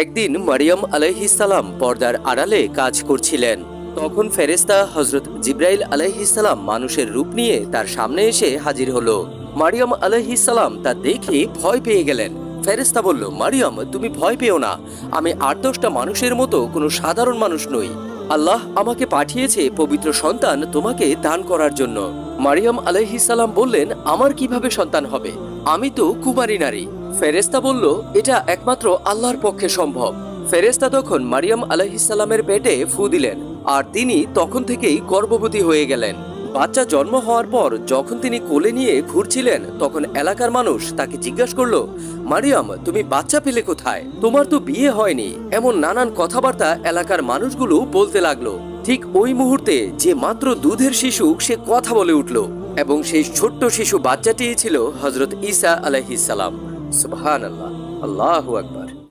একদিন মারিয়াম আলাইহিসালাম পর্দার আড়ালে কাজ করছিলেন। তখন ফেরেস্তা হজরত জিব্রাইল আলাইহিসালাম মানুষের রূপ নিয়ে তার সামনে এসে হাজির হলো। মারিয়াম আলাইহিসালাম তা দেখে ভয় পেয়ে গেলেন। ফেরেস্তা বলল, মারিয়াম, তুমি ভয় পেও না। আমি আট দশটা মানুষের মতো কোনো সাধারণ মানুষ নই। আল্লাহ আমাকে পাঠিয়েছে পবিত্র সন্তান তোমাকে দান করার জন্য। মারিয়াম আলাইহিসাল্লাম বললেন, আমার কীভাবে সন্তান হবে? আমি তো কুমারী নারী। ফেরেস্তা বলল, এটা একমাত্র আল্লাহর পক্ষে সম্ভব। ফেরেস্তা তখন মারিয়াম আলাইহিসাল্লামের পেটে ফু দিলেন, আর তিনি তখন থেকেই গর্ভবতী হয়ে গেলেন। বাচ্চা জন্ম হওয়ার পর যখন তিনি কোলে নিয়ে ঘুরছিলেন, তখন এলাকার মানুষ তাকে জিজ্ঞাসা করল, মারিয়াম, তুমি বাচ্চা পেলে কোথায়? তোমার তো বিয়ে হয়নি। এমন নানান কথাবার্তা এলাকার মানুষগুলো বলতে লাগল। ঠিক ওই মুহূর্তে যে মাত্র দুধের শিশু, সে কথা বলে উঠল, এবং সেই ছোট্ট শিশু বাচ্চাটি ছিল হজরত ঈসা আলাইহিসালাম সুবহান আল্লাহ আল্লাহু আকবার।